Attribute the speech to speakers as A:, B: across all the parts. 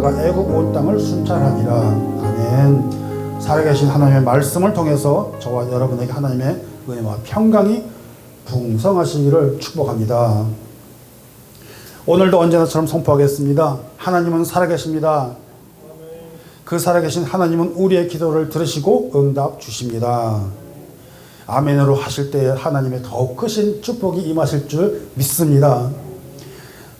A: 나아가 애국 온 땅을 순찰하니라. 아멘. 살아계신 하나님의 말씀을 통해서 저와 여러분에게 하나님의 은혜와 평강이 풍성하시기를 축복합니다. 오늘도 언제나처럼 선포하겠습니다. 하나님은 살아계십니다. 그 살아계신 하나님은 우리의 기도를 들으시고 응답 주십니다. 아멘으로 하실 때 하나님의 더욱 크신 축복이 임하실 줄 믿습니다.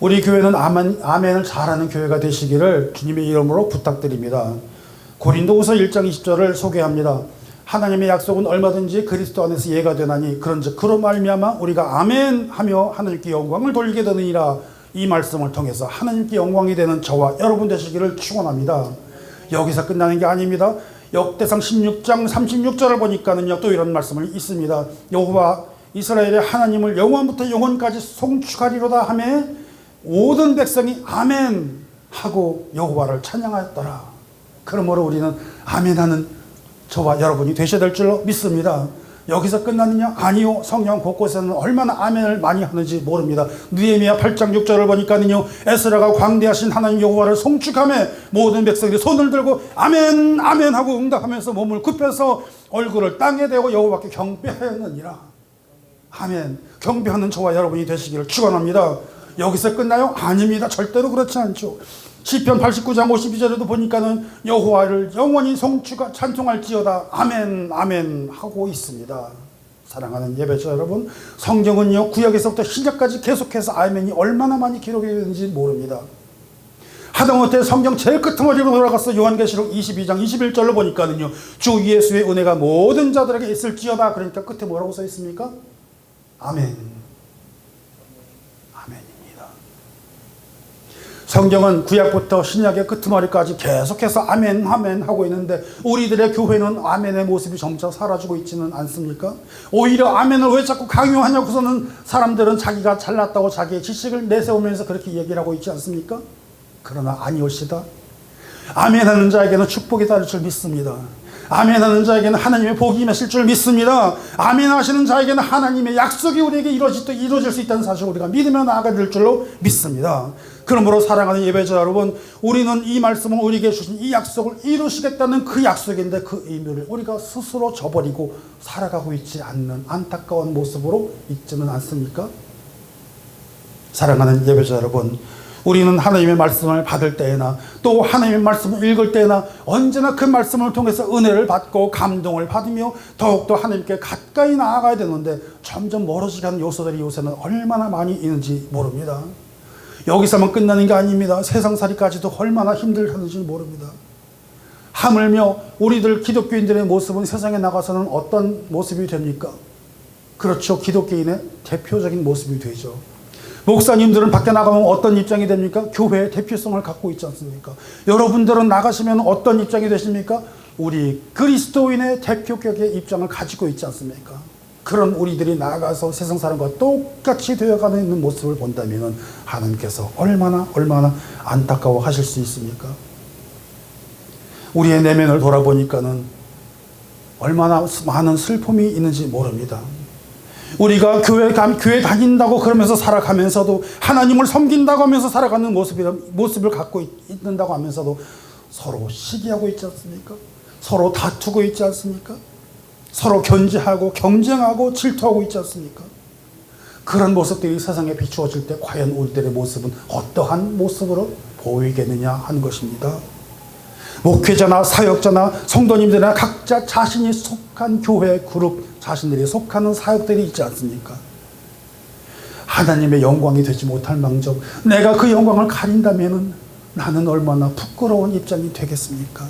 A: 우리 교회는 아멘, 아멘을 잘하는 교회가 되시기를 주님의 이름으로 부탁드립니다. 고린도후서 1장 20절을 소개합니다. 하나님의 약속은 얼마든지 그리스도 안에서 이해가 되나니 그런즉 그로 말미암아 우리가 아멘하며 하나님께 영광을 돌리게 되느니라 이 말씀을 통해서 하나님께 영광이 되는 저와 여러분 되시기를 축원합니다. 여기서 끝나는 게 아닙니다. 역대상 16장 36절을 보니까는요 또 이런 말씀을 있습니다. 여호와 이스라엘의 하나님을 영원부터 영원까지 송축하리로다 하매 모든 백성이 아멘 하고 여호와를 찬양하였더라. 그러므로 우리는 아멘하는 저와 여러분이 되셔야 될 줄로 믿습니다. 여기서 끝났느냐? 아니요. 성경 곳곳에는 얼마나 아멘을 많이 하는지 모릅니다. 느헤미야 8장 6절을 보니까는요. 에스라가 광대하신 하나님 여호와를 송축하며 모든 백성들이 손을 들고 아멘 아멘 하고 응답하면서 몸을 굽혀서 얼굴을 땅에 대고 여호와께 경배하였느니라. 아멘. 경배하는 저와 여러분이 되시기를 축원합니다. 여기서 끝나요? 아닙니다. 절대로 그렇지 않죠. 시편 89장 52절에도 보니까는 여호와를 영원히 송축하 찬송할지어다 아멘 아멘 하고 있습니다. 사랑하는 예배자 여러분, 성경은요 구약에서부터 신약까지 계속해서 아멘이 얼마나 많이 기록이 되는지 모릅니다. 하다못해 성경 제일 끄트머리로 돌아가서 요한계시록 22장 21절로 보니까는요 주 예수의 은혜가 모든 자들에게 있을지어다 그러니까 끝에 뭐라고 써 있습니까? 아멘. 아멘입니다. 성경은 구약부터 신약의 끄트머리까지 계속해서 아멘 아멘 하고 있는데 우리들의 교회는 아멘의 모습이 점차 사라지고 있지는 않습니까? 오히려 아멘을 왜 자꾸 강요하냐고서는 사람들은 자기가 잘났다고 자기의 지식을 내세우면서 그렇게 얘기를 하고 있지 않습니까? 그러나 아니올시다. 아멘 하는 자에게는 축복이 따를 줄 믿습니다. 아멘 하는 자에게는 하나님의 복이 임하실 줄 믿습니다. 아멘 하시는 자에게는 하나님의 약속이 우리에게 이루어질, 수 있다는 사실을 우리가 믿으며 나아가야 될 줄로 믿습니다. 그러므로 사랑하는 예배자 여러분, 우리는 이 말씀을 우리에게 주신 이 약속을 이루시겠다는 그 약속인데 그 의미를 우리가 스스로 저버리고 살아가고 있지 않는 안타까운 모습으로 있지는 않습니까? 사랑하는 예배자 여러분, 우리는 하나님의 말씀을 받을 때에나 또 하나님의 말씀을 읽을 때에나 언제나 그 말씀을 통해서 은혜를 받고 감동을 받으며 더욱더 하나님께 가까이 나아가야 되는데 점점 멀어지게 하는 요소들이 요새는 얼마나 많이 있는지 모릅니다. 여기서만 끝나는 게 아닙니다. 세상살이까지도 얼마나 힘들었는지 모릅니다. 하물며 우리들 기독교인들의 모습은 세상에 나가서는 어떤 모습이 됩니까? 그렇죠. 기독교인의 대표적인 모습이 되죠. 목사님들은 밖에 나가면 어떤 입장이 됩니까? 교회의 대표성을 갖고 있지 않습니까? 여러분들은 나가시면 어떤 입장이 되십니까? 우리 그리스도인의 대표격의 입장을 가지고 있지 않습니까? 그런 우리들이 나아가서 세상 사람과 똑같이 되어가는 있는 모습을 본다면 하나님께서 얼마나 얼마나 안타까워 하실 수 있습니까? 우리의 내면을 돌아보니까는 얼마나 많은 슬픔이 있는지 모릅니다. 우리가 교회 감 교회 다닌다고 그러면서 살아가면서도 하나님을 섬긴다고 하면서 살아가는 모습이 모습을 갖고 있 는다고 하면서도 서로 시기하고 있지 않습니까? 서로 다투고 있지 않습니까? 서로 견제하고 경쟁하고 질투하고 있지 않습니까? 그런 모습들이 세상에 비추어질 때 과연 우리들의 모습은 어떠한 모습으로 보이겠느냐 하는 것입니다. 목회자나 사역자나 성도님들이나 각자 자신이 속한 교회 그룹 자신들이 속하는 사역들이 있지 않습니까? 하나님의 영광이 되지 못할 망정 내가 그 영광을 가린다면 나는 얼마나 부끄러운 입장이 되겠습니까?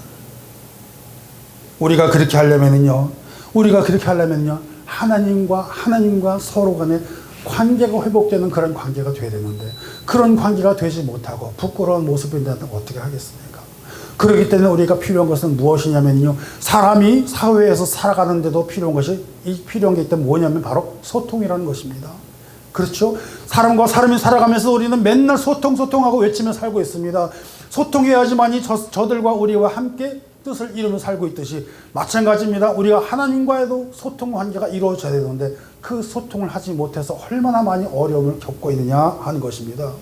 A: 우리가 그렇게 하려면요 우리가 그렇게 하려면요 하나님과 하나님과 서로 간에 관계가 회복되는 그런 관계가 돼야 되는데 그런 관계가 되지 못하고 부끄러운 모습인데 어떻게 하겠습니까? 그렇기 때문에 우리가 필요한 것은 무엇이냐면요. 사람이 사회에서 살아가는데도 필요한 것이, 이 필요한 게 있다면 뭐냐면 바로 소통이라는 것입니다. 그렇죠? 사람과 사람이 살아가면서 우리는 맨날 소통, 소통하고 외치며 살고 있습니다. 소통해야지만이 저, 저들과 우리와 함께 뜻을 이루며 살고 있듯이 마찬가지입니다. 우리가 하나님과에도 소통 관계가 이루어져야 되는데 그 소통을 하지 못해서 얼마나 많이 어려움을 겪고 있느냐 하는 것입니다.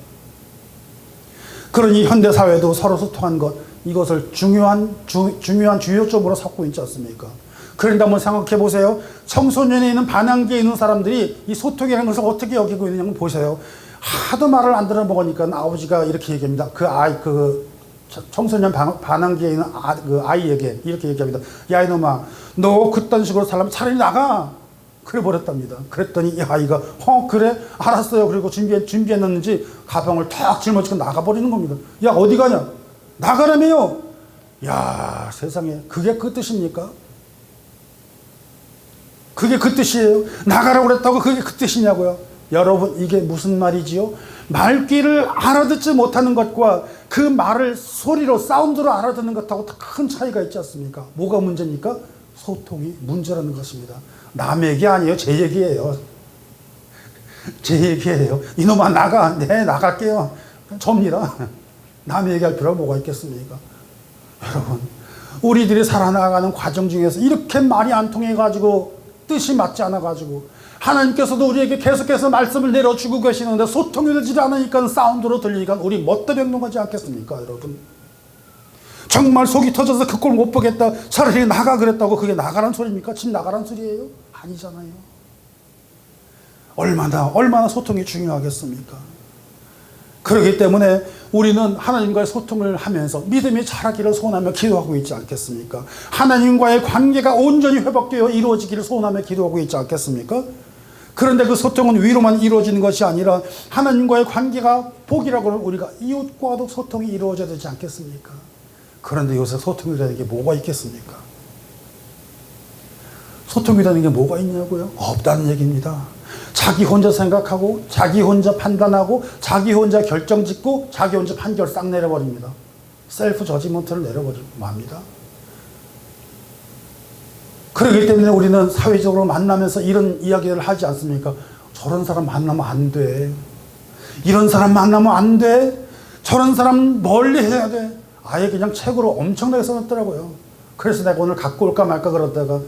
A: 그러니 현대 사회도 서로 소통한 것 이것을 중요한 주, 중요한 주요점으로 삼고 있지 않습니까? 그런데 한번 생각해 보세요. 청소년에 있는 반항기에 있는 사람들이 이 소통이라는 것을 어떻게 여기고 있느냐 보세요. 하도 말을 안 들어먹으니까 아버지가 이렇게 얘기합니다. 그 아이 그 청소년 반, 반항기에 있는 아, 그 아이에게 이렇게 얘기합니다. 야 이놈아, 너 그딴 식으로 살려면 차라리 나가. 그래 버렸답니다. 그랬더니 이 아이가 어 그래 알았어요. 그리고 준비해 준비했는지 가방을 탁 짊어지고 나가 버리는 겁니다. 야 어디 가냐? 나가라며요. 야 세상에 그게 그 뜻입니까? 그게 그 뜻이에요. 나가라고 그랬다고 그게 그 뜻이냐고요. 여러분 이게 무슨 말이지요? 말귀를 알아듣지 못하는 것과 그 말을 소리로 사운드로 알아듣는 것하고 큰 차이가 있지 않습니까? 뭐가 문제입니까? 소통이 문제라는 것입니다. 남의 얘기 아니에요. 제 얘기예요. 제 얘기예요. 이놈아 나가. 네 나갈게요. 접니다. 남의 얘기할 필요가 뭐가 있겠습니까? 여러분 우리들이 살아나가는 과정 중에서 이렇게 말이 안 통해 가지고 뜻이 맞지 않아 가지고 하나님께서도 우리에게 계속해서 말씀을 내려주고 계시는데 소통이 되지 않으니까 사운드로 들리니까 우리 멋대병동하지 않겠습니까 여러분? 정말 속이 터져서 그 꼴 못 보겠다 차라리 나가 그랬다고 그게 나가란 소리입니까? 집 나가란 소리예요? 아니잖아요. 얼마나 얼마나 소통이 중요하겠습니까 그렇기 때문에 우리는 하나님과의 소통을 하면서 믿음이 자라기를 소원하며 기도하고 있지 않겠습니까? 하나님과의 관계가 온전히 회복되어 이루어지기를 소원하며 기도하고 있지 않겠습니까? 그런데 그 소통은 위로만 이루어지는 것이 아니라 하나님과의 관계가 복이라고 하면 우리가 이웃과도 소통이 이루어져야 되지 않겠습니까? 그런데 요새 소통이 되는 게 뭐가 있겠습니까? 소통이 되는 게 뭐가 있냐고요? 없다는 얘기입니다. 자기 혼자 생각하고 자기 혼자 판단하고 자기 혼자 결정 짓고 자기 혼자 판결 싹 내려버립니다. 셀프 저지먼트를 내려버리고 맙니다. 그렇기 때문에 우리는 사회적으로 만나면서 이런 이야기를 하지 않습니까? 저런 사람 만나면 안 돼. 이런 사람 만나면 안 돼. 저런 사람 멀리 해야 돼. 아예 그냥 책으로 엄청나게 써놨더라고요. 그래서 내가 오늘 갖고 올까 말까 그러다가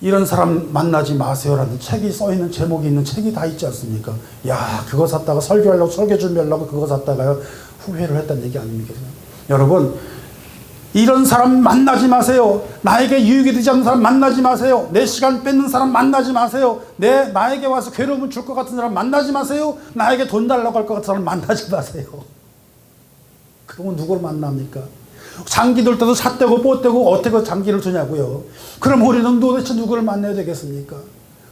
A: 이런 사람 만나지 마세요라는 책이 써 있는 제목이 있는 책이 다 있지 않습니까? 야, 그거 샀다가 설교하려고 설교 준비하려고 그거 샀다가요 후회를 했다는 얘기 아닙니까? 여러분 이런 사람 만나지 마세요. 나에게 유익이 되지 않는 사람 만나지 마세요. 내 시간 뺏는 사람 만나지 마세요. 내 나에게 와서 괴로움을 줄 것 같은 사람 만나지 마세요. 나에게 돈 달라고 할 것 같은 사람 만나지 마세요. 그러면 누구를 만납니까? 장기 둘 때도 삿대고 뽀대고 어떻게 장기를 두냐고요. 그럼 우리는 도대체 누구를 만나야 되겠습니까?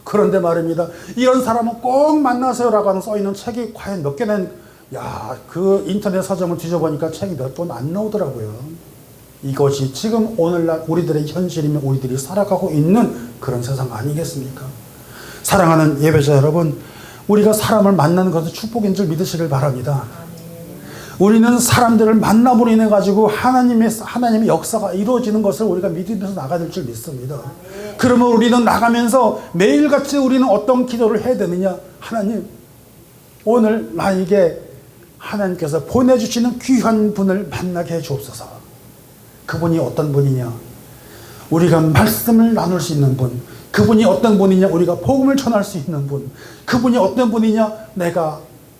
A: 그런데 말입니다. 이런 사람은 꼭 만나세요라고 하는 써 있는 책이 과연 몇 개는 야, 그 인터넷 서점을 뒤져보니까 책이 몇 권 안 나오더라고요. 이것이 지금 오늘날 우리들의 현실이면 우리들이 살아가고 있는 그런 세상 아니겠습니까? 사랑하는 예배자 여러분, 우리가 사람을 만나는 것은 축복인 줄 믿으시길 바랍니다. 우리는 사람들을 만남으로 인해 가지고 하나님의 하나님의 역사가 이루어지는 것을 우리가 믿으면서 나가야 될 줄 믿습니다. 그러면 우리는 나가면서 매일같이 우리는 어떤 기도를 해야 되느냐? 하나님, 오늘 나에게 하나님께서 보내주시는 귀한 분을 만나게 해 주옵소서. 그분이 어떤 분이냐? 우리가 말씀을 나눌 수 있는 분. 그분이 어떤 분이냐? 우리가 복음을 전할 수 있는 분. 그분이 어떤 분이냐? 내가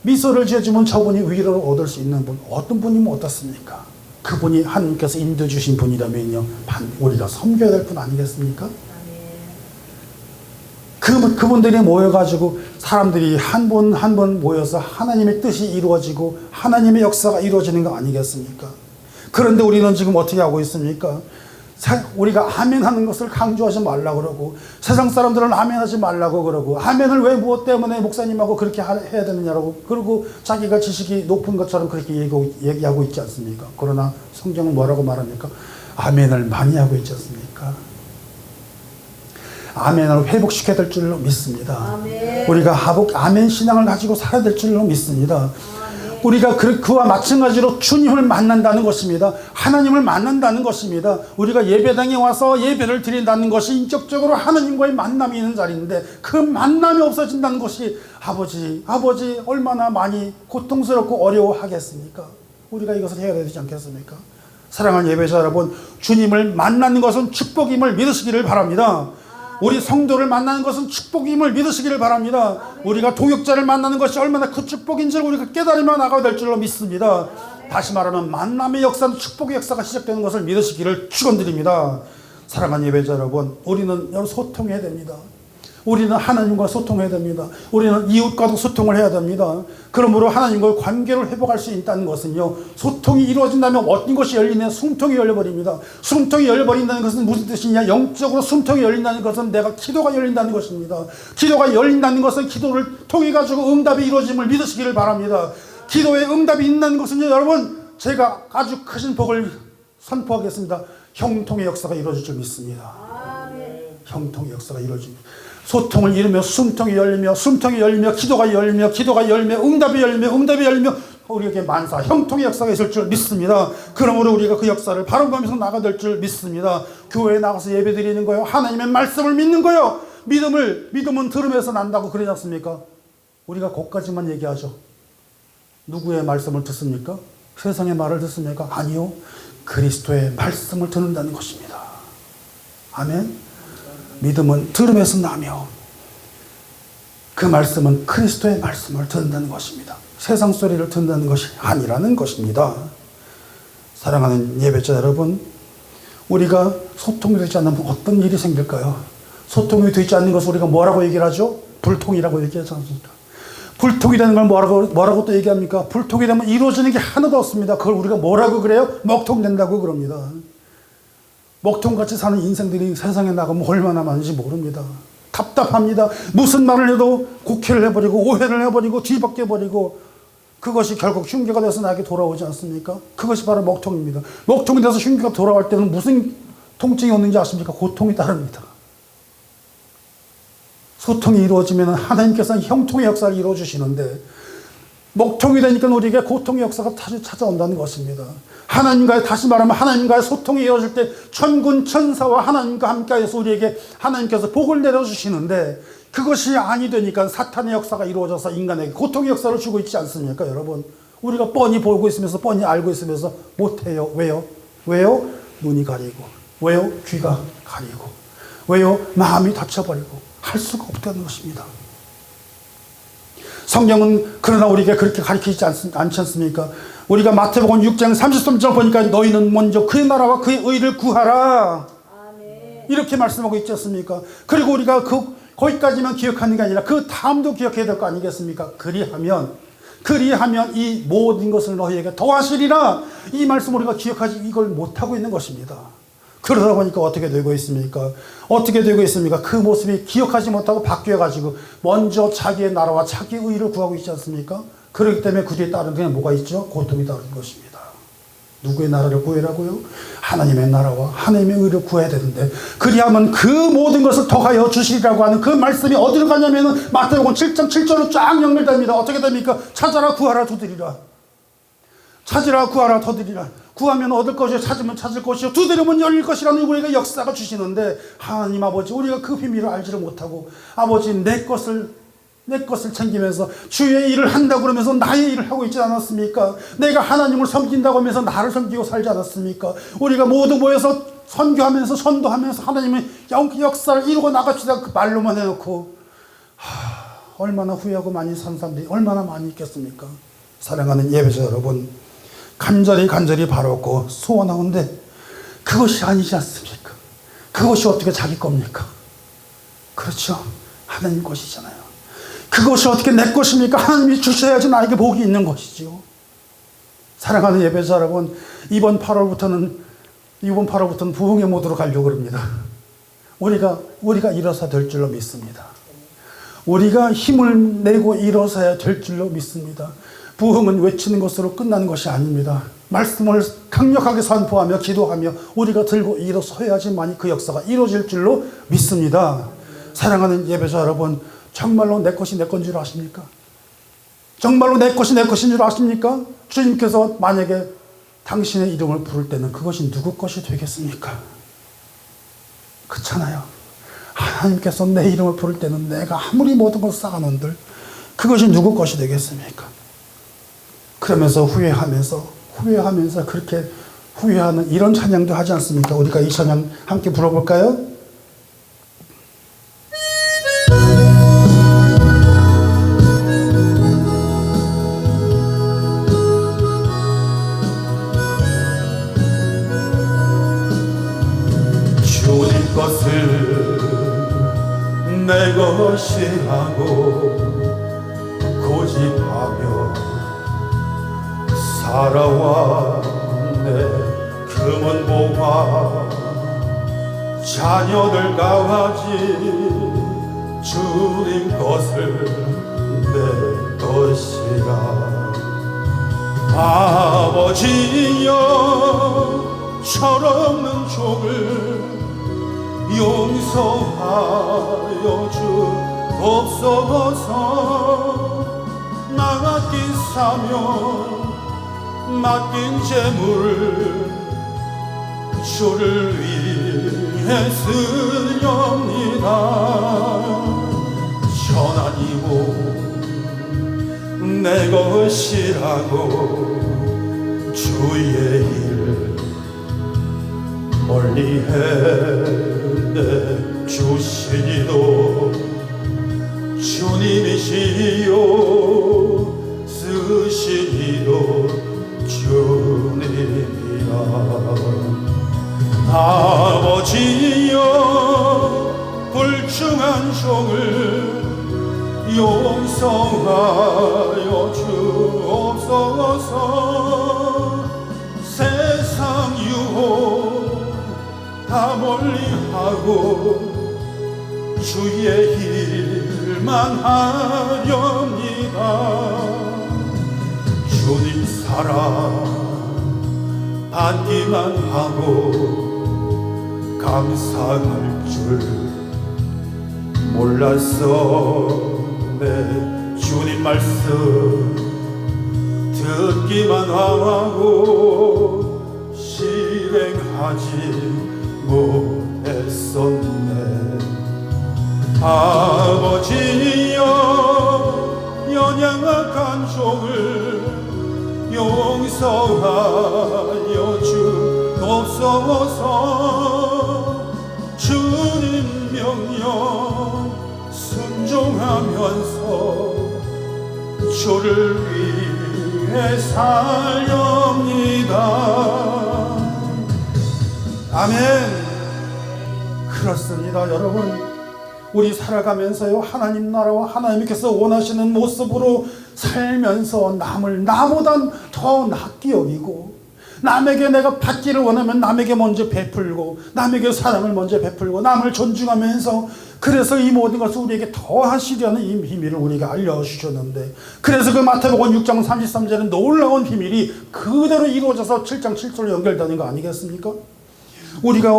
A: 미소를 지어주면 저분이 위로를 얻을 수 있는 분. 어떤 분이면 어떻습니까? 그분이 하나님께서 인도 주신 분이라면요. 반- 우리가 섬겨야 될 분 아니겠습니까? 그, 그분들이 모여가지고 사람들이 한 분 한 분 모여서 하나님의 뜻이 이루어지고 하나님의 역사가 이루어지는 거 아니겠습니까? 그런데 우리는 지금 어떻게 하고 있습니까? 사- 우리가 아멘 하는 것을 강조하지 말라고 그러고 세상 사람들은 아멘 하지 말라고 그러고 아멘을 왜 무엇 때문에 목사님하고 그렇게 하- 해야 되느냐고 그리고 자기가 지식이 높은 것처럼 그렇게 얘기하고, 있지 않습니까? 그러나 성경은 뭐라고 말합니까? 아멘을 많이 하고 있지 않습니까? 아멘을 회복시켜야 될 줄로 믿습니다.
B: 아멘.
A: 우리가 하복 아멘 신앙을 가지고 살아야 될 줄로 믿습니다. 우리가 그, 그와 마찬가지로 주님을 만난다는 것입니다. 하나님을 만난다는 것입니다. 우리가 예배당에 와서 예배를 드린다는 것이 인격적으로 하나님과의 만남이 있는 자리인데 그 만남이 없어진다는 것이 아버지, 아버지 얼마나 많이 고통스럽고 어려워하겠습니까? 우리가 이것을 해야 되지 않겠습니까? 사랑하는 예배자 여러분, 주님을 만나는 것은 축복임을 믿으시기를 바랍니다. 우리 성도를 만나는 것은 축복임을 믿으시기를 바랍니다. 우리가 동역자를 만나는 것이 얼마나 그 축복인지를 우리가 깨달으며 나가야 될 줄로 믿습니다. 다시 말하면 만남의 역사는 축복의 역사가 시작되는 것을 믿으시기를 축원드립니다. 사랑하는 예배자 여러분, 우리는 소통해야 됩니다. 우리는 하나님과 소통해야 됩니다. 우리는 이웃과도 소통을 해야 됩니다. 그러므로 하나님과의 관계를 회복할 수 있다는 것은요, 소통이 이루어진다면 어떤 것이 열리냐? 숨통이 열려버립니다. 숨통이 열려버린다는 것은 무슨 뜻이냐? 영적으로 숨통이 열린다는 것은 내가 기도가 열린다는 것입니다. 기도가 열린다는 것은 기도를 통해 가지고 응답이 이루어짐을 믿으시기를 바랍니다. 기도에 응답이 있는 것은요, 여러분, 제가 아주 크신 복을 선포하겠습니다. 형통의 역사가 이루어질 줄 믿습니다. 형통의 역사가 이루어집니다. 소통을 이루며 숨통이 열리며 숨통이 열리며 기도가 열리며 기도가 열리며 응답이 열리며 응답이 열리며 우리에게 만사 형통의 역사가 있을 줄 믿습니다. 그러므로 우리가 그 역사를 바라보면서 나가될 줄 믿습니다. 교회에 나가서 예배 드리는 거요. 하나님의 말씀을 믿는 거요. 믿음을 믿음은 들으면서 난다고 그러지 않습니까? 우리가 거기까지만 얘기하죠. 누구의 말씀을 듣습니까? 세상의 말을 듣습니까? 아니요. 그리스도의 말씀을 듣는다는 것입니다. 아멘. 믿음은 들음에서 나며 그 말씀은 그리스도의 말씀을 듣는다는 것입니다. 세상 소리를 듣는다는 것이 아니라는 것입니다. 사랑하는 예배자 여러분, 우리가 소통이 되지 않으면 어떤 일이 생길까요? 소통이 되지 않는 것을 우리가 뭐라고 얘기를 하죠? 불통이라고 얘기하지 않습니까? 불통이 되는 걸 뭐라고, 뭐라고 또 얘기합니까? 불통이 되면 이루어지는 게 하나도 없습니다. 그걸 우리가 뭐라고 그래요? 먹통된다고 그럽니다. 먹통같이 사는 인생들이 세상에 나가면 얼마나 많은지 모릅니다. 답답합니다. 무슨 말을 해도 국회를 해버리고 오해를 해버리고 뒤바뀌어버리고 그것이 결국 흉계가 돼서 나에게 돌아오지 않습니까? 그것이 바로 먹통입니다. 먹통이 돼서 흉계가 돌아올 때는 무슨 통증이 오는지 아십니까? 고통이 따릅니다. 소통이 이루어지면 하나님께서는 형통의 역사를 이루어주시는데 먹통이 되니까 우리에게 고통의 역사가 다시 찾아온다는 것입니다. 하나님과의 다시 말하면 하나님과의 소통이 이루어질 때 천군 천사와 하나님과 함께해서 우리에게 하나님께서 복을 내려주시는데 그것이 아니 되니까 사탄의 역사가 이루어져서 인간에게 고통의 역사를 주고 있지 않습니까, 여러분? 우리가 뻔히 보고 있으면서 뻔히 알고 있으면서 못해요. 왜요? 왜요? 눈이 가리고 왜요? 귀가 가리고 왜요? 마음이 다쳐버리고 할 수가 없다는 것입니다. 성경은 그러나 우리에게 그렇게 가르치지 않, 않지 않습니까? 우리가 마태복음 6장 33절 보니까 너희는 먼저 그의 나라와 그의 의를 구하라. 이렇게 말씀하고 있지 않습니까? 그리고 우리가 그 거기까지만 기억하는 게 아니라 그 다음도 기억해야 될 거 아니겠습니까? 그리하면 그리하면 이 모든 것을 너희에게 더하시리라. 이 말씀 우리가 기억하지 이걸 못 하고 있는 것입니다. 그러다 보니까 어떻게 되고 있습니까? 어떻게 되고 있습니까? 그 모습이 기억하지 못하고 바뀌어가지고 먼저 자기의 나라와 자기의 의를 구하고 있지 않습니까? 그렇기 때문에 그 뒤에 따르는 게 뭐가 있죠? 고통이 따르는 것입니다. 누구의 나라를 구해라고요? 하나님의 나라와 하나님의 의를 구해야 되는데 그리하면 그 모든 것을 더하여 주시리라고 하는 그 말씀이 어디로 가냐면은 마태복음 7장 7절로 쫙 연결됩니다. 어떻게 됩니까? 찾아라 구하라 두드리라. 찾으라 구하라 더드리라. 구하면 얻을 것이요 찾으면 찾을 것이요 두드리면 열릴 것이라는 우리가 역사가 주시는데 하나님 아버지 우리가 그 비밀을 알지를 못하고 아버지 내 것을 내 것을 챙기면서 주의 일을 한다고 그러면서 나의 일을 하고 있지 않았습니까? 내가 하나님을 섬긴다고 하면서 나를 섬기고 살지 않았습니까? 우리가 모두 모여서 선교하면서 선도하면서 하나님의 역사를 이루고 나갑시다 그 말로만 해놓고 하, 얼마나 후회하고 많이 산 사람들이 얼마나 많이 있겠습니까? 사랑하는 예배자 여러분 간절히 간절히 바라고 소원하는데 그것이 아니지 않습니까? 그것이 어떻게 자기 겁니까? 그렇죠. 하나님 것이잖아요. 그것이 어떻게 내 것입니까? 하나님이 주셔야지 나에게 복이 있는 것이지요. 사랑하는 예배자 여러분, 이번 8월부터는 이번 8월부터는 부흥의 모드로 가려고 합니다. 우리가 우리가 일어서 될 줄로 믿습니다. 우리가 힘을 내고 일어서야 될 줄로 믿습니다. 부흥은 외치는 것으로 끝나는 것이 아닙니다. 말씀을 강력하게 선포하며 기도하며 우리가 들고 일어서야지만이 그 역사가 이루어질 줄로 믿습니다. 사랑하는 예배자 여러분, 정말로 내 것이 내 건 줄 아십니까? 정말로 내 것이 내 것인 줄 아십니까? 주님께서 만약에 당신의 이름을 부를 때는 그것이 누구 것이 되겠습니까? 그렇잖아요. 하나님께서 내 이름을 부를 때는 내가 아무리 모든 것을 쌓아놓은들 그것이 누구 것이 되겠습니까? 그러면서 후회하면서 후회하면서 그렇게 후회하는 이런 찬양도 하지 않습니까? 우리가 이 찬양 함께 불러볼까요?
B: 주님 것을 내 것이 하고 살아왔네. 금은 보화 자녀들 강아지 주님 것을 내 것이라. 아버지여 철없는 종을 용서하여 주옵소서. 나 맡긴 사명 맡긴 재물 주를 위해 쓰렵니다. 전하니고 내 것이라고 주의 일 멀리 해 내 주시니도 주님이시요 아버지여 불충한 종을 용서하여 주옵소서. 세상 유혹 다 멀리하고 주의 일만 하렵니다. 주님 사랑 받기만 하고 감사할 줄 몰랐어 내 주님 말씀 듣기만 하고 실행하지 못했었네. 아버지여 연약한 종을 용서하여 주옵소서 주님 명령 순종하면서 주를 위해 살렵니다
A: 아멘. 그렇습니다, 여러분. 우리 살아가면서요, 하나님 나라와 하나님께서 원하시는 모습으로 살면서 남을 나보다 더 낫게 여기고, 남에게 내가 받기를 원하면 남에게 먼저 베풀고, 남에게 사랑을 먼저 베풀고, 남을 존중하면서, 그래서 이 모든 것을 우리에게 더 하시려는 이 비밀을 우리가 알려주셨는데, 그래서 그 마태복음 6장 33절은 놀라운 비밀이 그대로 이루어져서 7장 7절로 연결되는 거 아니겠습니까? 우리가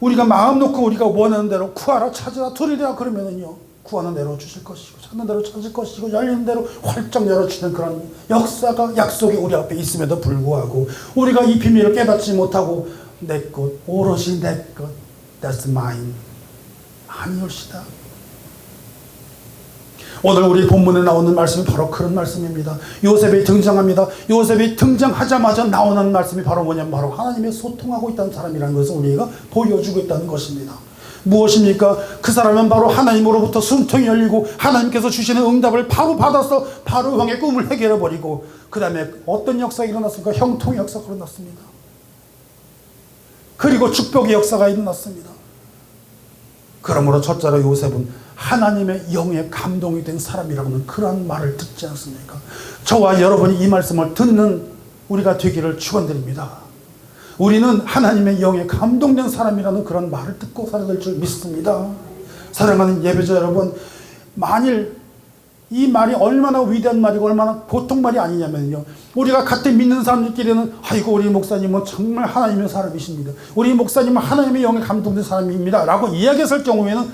A: 우리가 마음 놓고 우리가 원하는 대로 구하라 찾으라 두리라 그러면은요 구하는 대로 주실 것이고 찾는 대로 찾을 것이고 열리는 대로 활짝 열어주는 그런 역사가 약속이 우리 앞에 있음에도 불구하고 우리가 이 비밀을 깨닫지 못하고 내 것 오롯이 내 것 that's mine 아니올시다 오늘 우리 본문에 나오는 말씀이 바로 그런 말씀입니다. 요셉이 등장합니다. 요셉이 등장하자마자 나오는 말씀이 바로 뭐냐면 바로 하나님의 소통하고 있다는 사람이라는 것을 우리가 보여주고 있다는 것입니다. 무엇입니까? 그 사람은 바로 하나님으로부터 숨통이 열리고 하나님께서 주시는 응답을 바로 받아서 바로 왕의 꿈을 해결해 버리고 그 다음에 어떤 역사가 일어났습니까? 형통의 역사가 일어났습니다. 그리고 축복의 역사가 일어났습니다. 그러므로 첫째로 요셉은 하나님의 영에 감동이 된 사람이라고는 그러한 말을 듣지 않습니까? 저와 여러분이 이 말씀을 듣는 우리가 되기를 축원드립니다. 우리는 하나님의 영에 감동된 사람이라는 그런 말을 듣고 살아야 될줄 믿습니다. 사랑하는 예배자 여러분, 만일 이 말이 얼마나 위대한 말이고 얼마나 보통 말이 아니냐면요. 우리가 같은 믿는 사람들끼리는 아이고 우리 목사님은 정말 하나님의 사람이십니다. 우리 목사님은 하나님의 영에 감동된 사람입니다. 라고 이야기했을 경우에는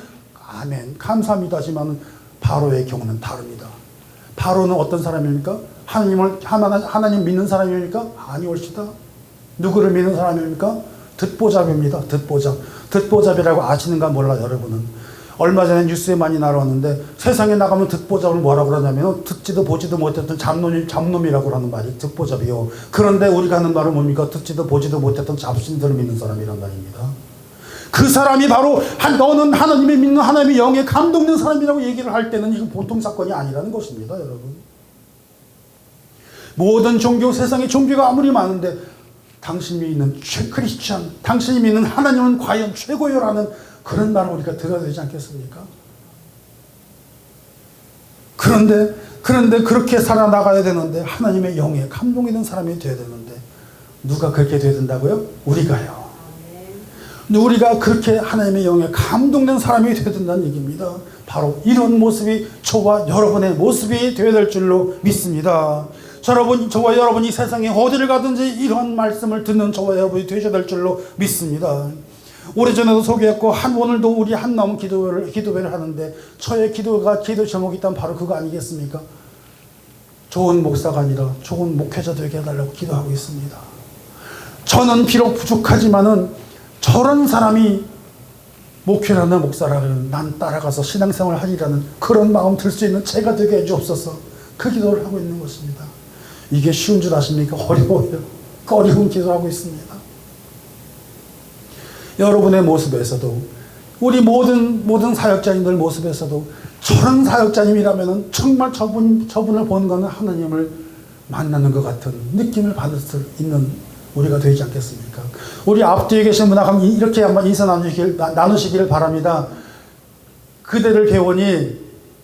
A: 아멘 감사합니다 하지만 바로의 경우는 다릅니다. 바로는 어떤 사람입니까? 하나님을 하나, 하나님 믿는 사람입니까? 아니올시다. 누구를 믿는 사람입니까? 듣보잡입니다. 듣보잡. 듣보잡이라고 아시는가 몰라 여러분은. 얼마 전에 뉴스에 많이 나왔는데 세상에 나가면 듣보잡을 뭐라고 그러냐면 듣지도 보지도 못했던 잡놈이, 잡놈이라고 하는 말이 듣보잡이요. 그런데 우리가 하는 말은 뭡니까? 듣지도 보지도 못했던 잡신들을 믿는 사람이란 말입니다. 그 사람이 바로 한, 너는 하나님의 믿는 하나님의 영에 감동된 사람이라고 얘기를 할 때는 이건 보통 사건이 아니라는 것입니다, 여러분. 모든 종교, 세상에 종교가 아무리 많은데 당신이 믿는 최 크리스찬, 당신이 믿는 하나님은 과연 최고요라는 그런 말을 우리가 들어야 되지 않겠습니까? 그런데 그런데 그렇게 살아나가야 되는데 하나님의 영에 감동이 된 사람이 되어야 되는데 누가 그렇게 되어야 된다고요? 우리가요. 우리가 그렇게 하나님의 영에 감동된 사람이 되어야 된다는 얘기입니다. 바로 이런 모습이 저와 여러분의 모습이 되어야 될 줄로 믿습니다. 여러분, 저와 여러분이 세상에 어디를 가든지 이러한 말씀을 듣는 저와 여러분이 되셔야 될 줄로 믿습니다. 오래전에도 소개했고 한 오늘도 우리 한나무 기도를 기도회를 하는데 저의 기도가 기도 제목이 있다면 바로 그거 아니겠습니까? 좋은 목사가 아니라 좋은 목회자 되게 해달라고 기도하고 있습니다. 저는 비록 부족하지만은 저런 사람이 목회라는 목사라는 난 따라가서 신앙생활 하리라는 그런 마음 들 수 있는 제가 되게 해주옵소서 그 기도를 하고 있는 것입니다. 이게 쉬운 줄 아십니까? 어려워요. 어려운 기도하고 있습니다. 여러분의 모습에서도 우리 모든 모든 사역자님들 모습에서도 저런 사역자님이라면 정말 저분 저분을 보는 것은 하나님을 만나는 것 같은 느낌을 받을 수 있는 우리가 되지 않겠습니까? 우리 앞뒤에 계신 분하고 이렇게 한번 인사 나누시길, 나- 나누시기를 바랍니다. 그대를 배우니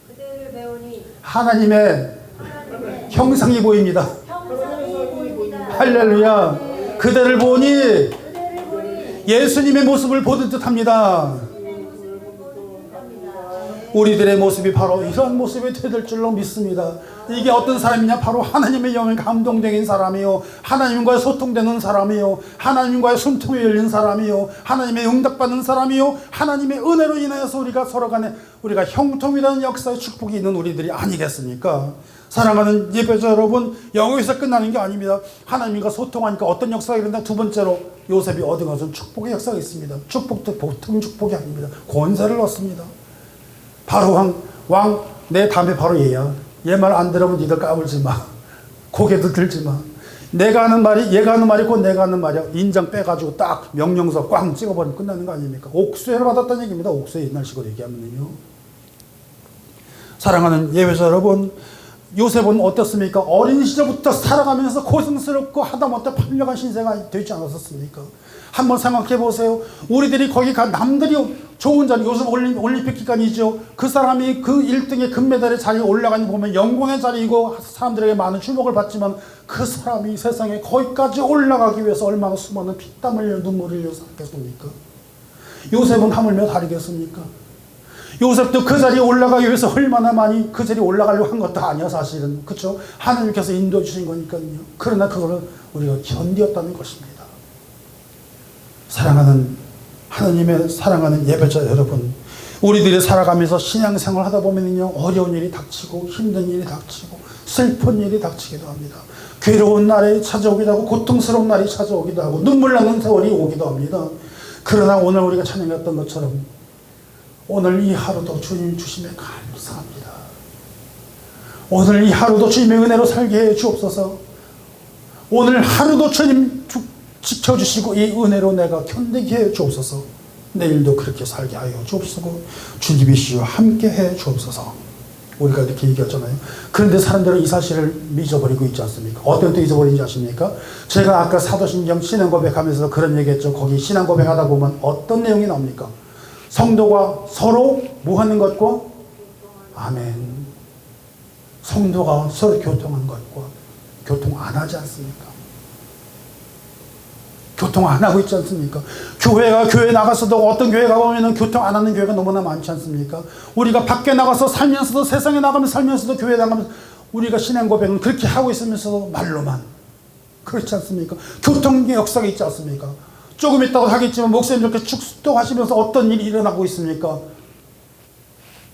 C: 그대를 배우니
A: 하나님의 형상이 보입니다. 할렐루야.
C: 그대를 보니
A: 예수님의 모습을 보는 듯 합니다.
C: 신의 모습을 보는 듯합니다.
A: 우리들의 모습이 바로 이런 모습이 되될 줄로 믿습니다. 이게 어떤 사람이냐? 바로 하나님의 영에 감동된 사람이요. 하나님과의 소통되는 사람이요. 하나님과의 숨통이 열린 사람이요. 하나님의 응답받는 사람이요. 하나님의 은혜로 인하여서 우리가 서로 간에 우리가 형통이라는 역사의 축복이 있는 우리들이 아니겠습니까? 사랑하는 예배자 여러분, 영어에서 끝나는 게 아닙니다. 하나님과 소통하니까 어떤 역사가 일어난다? 두 번째로 요셉이 얻은 것은 축복의 역사가 있습니다. 축복도 보통 축복이 아닙니다. 권세를 얻습니다. 바로 왕, 왕, 내 다음에 바로 얘야. 얘 말 안 들으면 니들 까불지 마. 고개도 들지 마. 내가 하는 말이, 얘가 하는 말이 곧 내가 하는 말이야. 인장 빼가지고 딱 명령서 꽝 찍어버리면 끝나는 거 아닙니까? 옥수회를 받았다는 얘기입니다. 옥수회 옛날 식으로 얘기하면요. 사랑하는 예배자 여러분, 요셉은 어떻습니까? 어린 시절부터 살아가면서 고생스럽고 하다못해 판명한 신세가 되지 않았었습니까? 한번 생각해 보세요. 우리들이 거기 가 남들이 좋은 자리, 요즘 올림, 올림픽 기간이죠. 그 사람이 그 1등의 금메달의 자리에 올라가니 보면 영광의 자리이고 사람들에게 많은 주목을 받지만 그 사람이 세상에 거기까지 올라가기 위해서 얼마나 수많은 피땀 흘려 눈물 흘려 살겠습니까? 요셉은 하물며 다르겠습니까? 요셉도 그 자리에 올라가기 위해서 얼마나 많이 그 자리에 올라가려고 한 것도 아니야 사실은 그렇죠 하나님께서 인도해 주신 거니까요 그러나 그거를 우리가 견디었다는 것입니다 사랑하는 하나님의 사랑하는 예배자 여러분 우리들이 살아가면서 신앙생활 하다 보면요 어려운 일이 닥치고 힘든 일이 닥치고 슬픈 일이 닥치기도 합니다 괴로운 날이 찾아오기도 하고 고통스러운 날이 찾아오기도 하고 눈물 나는 세월이 오기도 합니다 그러나 오늘 우리가 찬양했던 것처럼 오늘 이 하루도 주님 주심에 감사합니다. 오늘 이 하루도 주님의 은혜로 살게 해 주옵소서. 오늘 하루도 주님 주- 지켜주시고 이 은혜로 내가 견디게 해 주옵소서. 내일도 그렇게 살게 하여 주옵소서. 주님이시여 함께 해 주옵소서. 우리가 이렇게 얘기하잖아요. 그런데 사람들은 이 사실을 잊어버리고 있지 않습니까? 어떤 때 잊어버리지 않습니까? 제가 아까 사도신경 신앙 고백하면서 그런 얘기했죠. 거기 신앙 고백하다 보면 어떤 내용이 나옵니까? 성도가 서로 뭐 하는 것과 아멘. 성도가 서로 교통한 것과 교통 안 하지 않습니까? 교통 안 하고 있지 않습니까? 교회가 교회 나가서도 어떤 교회 가보면 교통 안 하는 교회가 너무나 많지 않습니까? 우리가 밖에 나가서 살면서도 세상에 나가면서 살면서도 교회 나가면서 우리가 신앙 고백은 그렇게 하고 있으면서도 말로만 그렇지 않습니까? 교통의 역사가 있지 않습니까? 조금 있다고 하겠지만 목사님 이렇게 축도하시면서 어떤 일이 일어나고 있습니까?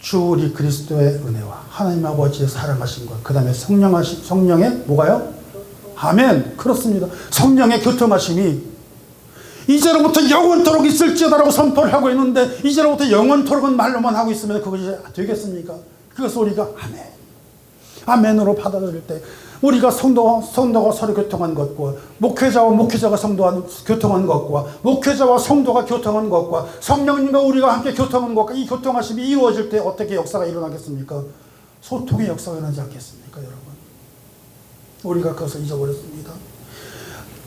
A: 주 우리 그리스도의 은혜와 하나님 아버지의 사랑하심과 그 다음에 성령하시, 성령의 뭐가요? 아멘 그렇습니다 성령의 교통하심이 이제로부터 영원토록 있을지어다라고 선포를 하고 있는데 이제로부터 영원토록은 말로만 하고 있으면 그것이 되겠습니까? 그것을 우리가 아멘 아멘으로 받아들일 때 우리가 성도와 성도가 서로 교통한 것과 목회자와 목회자가 성도한 교통한 것과 목회자와 성도가 교통한 것과 성령님과 우리가 함께 교통한 것과 이 교통하심이 이루어질 때 어떻게 역사가 일어나겠습니까? 소통의 역사가 일어나지 않겠습니까, 여러분? 우리가 그것을 잊어버렸습니다.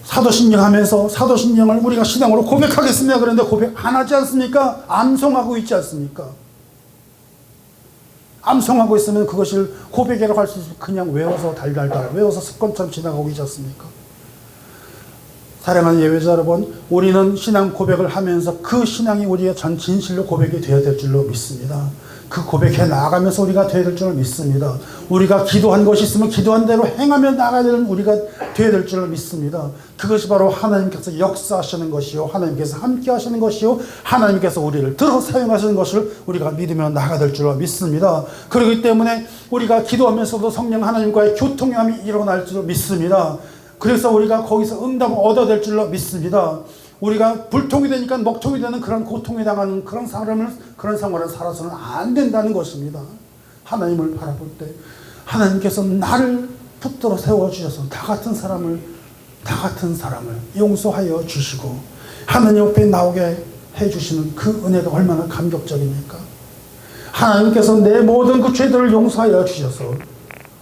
A: 사도신령 하면서 사도신령을 우리가 신앙으로 고백하겠습니다. 그런데 고백 안 하지 않습니까? 암송하고 있지 않습니까? 암송하고 있으면 그것을 고백이라고 할 수 있으면 그냥 외워서 달달달 외워서 습관처럼 지나가고 있지 않습니까? 사랑하는 예배자 여러분, 우리는 신앙 고백을 하면서 그 신앙이 우리의 전 진실로 고백이 되어야 될 줄로 믿습니다. 그 고백해 나가면서 우리가 되어야 될 줄로 믿습니다. 우리가 기도한 것이 있으면 기도한 대로 행하며 나가야 되는 우리가 되어야 될 줄로 믿습니다. 그것이 바로 하나님께서 역사하시는 것이요. 하나님께서 함께 하시는 것이요. 하나님께서 우리를 들어 사용하시는 것을 우리가 믿으며 나가야 될 줄로 믿습니다. 그렇기 때문에 우리가 기도하면서도 성령 하나님과의 교통함이 일어날 줄로 믿습니다. 그래서 우리가 거기서 응답을 얻어야 될 줄로 믿습니다. 우리가 불통이 되니까 먹통이 되는 그런 고통에 당하는 그런 사람을 그런 생활을 살아서는 안 된다는 것입니다. 하나님을 바라볼 때 하나님께서 나를 붙들어 세워 주셔서 다 같은 사람을 다 같은 사람을 용서하여 주시고 하나님 옆에 나오게 해 주시는 그 은혜가 얼마나 감격적입니까? 하나님께서 내 모든 그 죄들을 용서하여 주셔서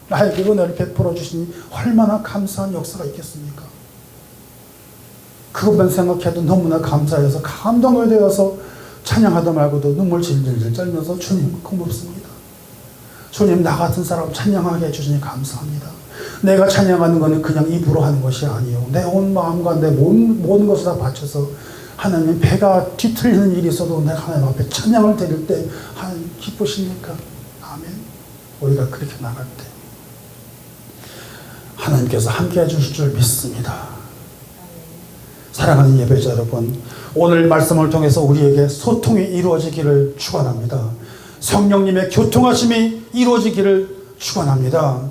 A: 나에게 은혜를 베풀어 주시니 얼마나 감사한 역사가 있겠습니까? 그것만 생각해도 너무나 감사해서 감동을 되어서 찬양하다 말고도 눈물 질질질 쩔면서 주님 고맙습니다. 주님 나 같은 사람 찬양하게 해주시니 감사합니다. 내가 찬양하는 것은 그냥 입으로 하는 것이 아니요. 내 온 마음과 내 모든, 모든 것을 다 바쳐서 하나님 배가 뒤틀리는 일이 있어도 내가 하나님 앞에 찬양을 드릴 때 하나님 기쁘십니까? 아멘. 우리가 그렇게 나갈 때 하나님께서 함께 해주실 줄 믿습니다. 사랑하는 예배자 여러분, 오늘 말씀을 통해서 우리에게 소통이 이루어지기를 축원합니다. 성령님의 교통하심이 이루어지기를 축원합니다.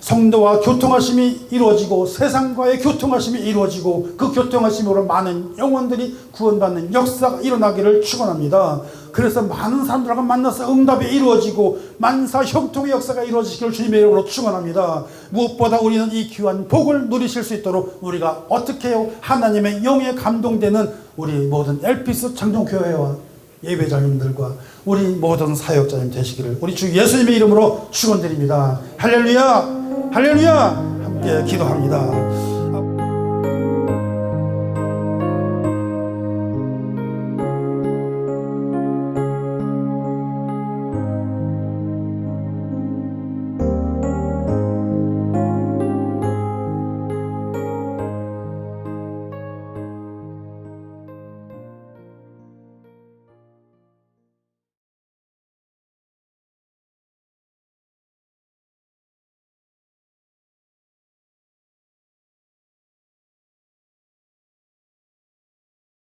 A: 성도와 교통하심이 이루어지고 세상과의 교통하심이 이루어지고 그 교통하심으로 많은 영혼들이 구원받는 역사가 일어나기를 축원합니다. 그래서 많은 사람들과 만나서 응답이 이루어지고 만사 형통의 역사가 이루어지기를 주님의 이름으로 축원합니다. 무엇보다 우리는 이 귀한 복을 누리실 수 있도록 우리가 어떻게 해요? 하나님의 영에 감동되는 우리 모든 엘피스 창정교회와 예배자님들과 우리 모든 사역자님 되시기를 우리 주 예수님의 이름으로 축원드립니다. 할렐루야, 할렐루야. 함께 기도합니다.